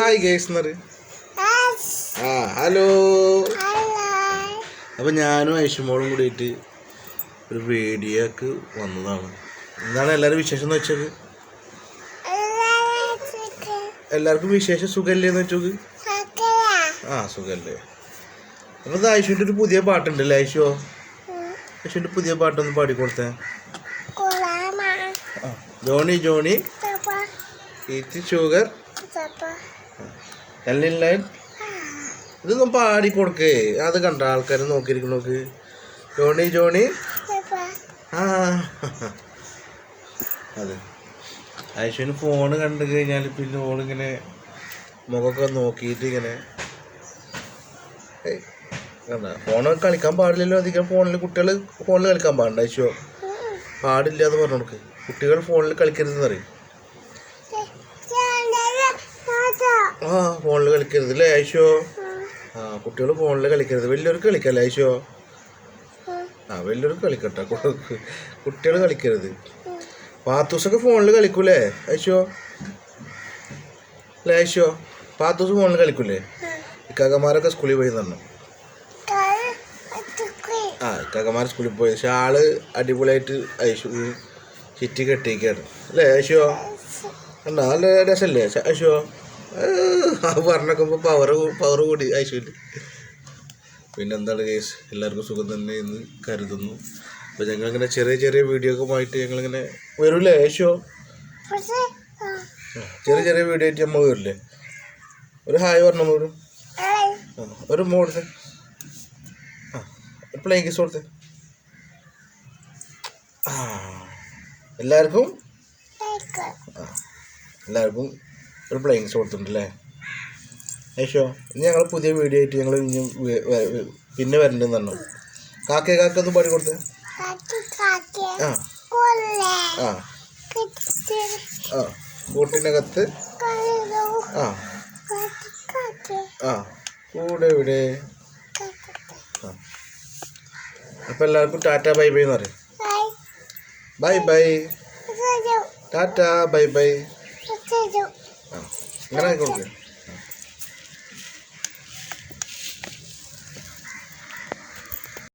Hi guys എന്ന് പറയും. ആ ഹലോ. അപ്പം ഞാനും ഐഷുമോളും കൂടിയിട്ട് ഒരു വീഡിയോക്ക് വന്നതാണ്. എന്താണ് എല്ലാവരും വിശേഷം എന്ന് വെച്ചത് എല്ലാവർക്കും വിശേഷം സുഖല്ലേ എന്ന് വെച്ചോക്ക്? ആ സുഖല്ലേ. അപ്പോൾ ഇത് ഐഷുവിന്റെ ഒരു പുതിയ പാട്ടുണ്ടല്ലേ ഐഷോ ഐഷുവിന്റെ പുതിയ പാട്ടൊന്ന് പാടിക്കൊടുത്തേ. Johnny Johnny. ഈറ്റ് ഷുഗർ എല്ലാം ലൈൻ ഇതൊന്നും പാടി കൊടുക്കേ. അത് കണ്ട ആൾക്കാർ നോക്കിയിരിക്കും നോക്ക്. Johnny Johnny. ആ. അതെ. ഐശ്വന് ഫോണ് കണ്ടു കഴിഞ്ഞാൽ പിന്നെ ഓളിങ്ങനെ മുഖമൊക്കെ നോക്കിയിട്ട് ഇങ്ങനെ. കണ്ട. ഫോണ് കളിക്കാൻ പാടില്ലല്ലോ. അധികം ഫോണിൽ കുട്ടികൾ ഫോണിൽ കളിക്കാൻ പാടില്ല ഐശോ പാടില്ല എന്ന് പറഞ്ഞു കൊടുക്ക്. കുട്ടികൾ ഫോണിൽ കളിക്കരുതെന്ന് പറയും. ആ ഫോണിൽ കളിക്കരുത് അല്ലേ ഐശോ? ആ കുട്ടികൾ ഫോണിൽ കളിക്കരുത്. വലിയവർക്ക് കളിക്കല്ലേ ഐശോ? ആ വലിയവർക്ക് കളിക്കട്ടെ കുട്ടികൾ കളിക്കരുത്. പാത്തൂസൊക്കെ ഫോണിൽ കളിക്കൂലേ ഐശോ? അല്ലേ ഐശോ? പാത്തൂസ് ഫോണിൽ കളിക്കൂലേ? ഇക്കാക്കന്മാരൊക്കെ സ്കൂളിൽ പോയി തന്നു ആ ഇക്കാക്കന്മാർ സ്കൂളിൽ പോയി. പക്ഷെ ആൾ അടിപൊളിയായിട്ട് ഐശു ചുറ്റി കെട്ടിയിരിക്കുകയാണ്. അല്ലേ ഐശോ? കണ്ടോ? നല്ല രസമല്ലേ ഐശോ? ആ പറഞ്ഞൊക്കെ പവർ പവർ കൂടി ഐശുവിന് പിന്നെന്താണ് കേസ് എല്ലാവർക്കും സുഖം തന്നെ എന്ന് കരുതുന്നു. അപ്പോൾ ഞങ്ങളിങ്ങനെ ചെറിയ ചെറിയ വീഡിയോ ഒക്കെ ആയിട്ട് ഞങ്ങളിങ്ങനെ വരൂലേ ഏശോ ചെറിയ ചെറിയ വീഡിയോ ആയിട്ട് നമ്മൾ വരില്ലേ? ഒരു ഹായ് പറഞ്ഞു ഒരു മോഡ് ഒരു ആ ഒരു പ്ലേയിങ് കിസ് കൊടുത്തേ. എല്ലാവർക്കും? എല്ലാവർക്കും ഒരു പ്ലെയിൻസ് കൊടുത്തിട്ടുണ്ടല്ലേ ഏഷോ ഇനി ഞങ്ങൾ പുതിയ വീഡിയോ ആയിട്ട് ഞങ്ങൾ ഇനി പിന്നെ വരണ്ടെന്ന് പറഞ്ഞു. കാക്കേ കാക്ക ഒന്ന് പാടി കൊടുത്തേ. ആ. ആ. ആ. കൂട്ടിനകത്ത്. ആ. ആ. കൂടെ ഇവിടെ. അപ്പം എല്ലാവർക്കും ടാറ്റ ബൈ ബൈ എന്ന് പറയും. Bye. Bye tata bye bye. അങ്ങനെ കൊടുക്കുക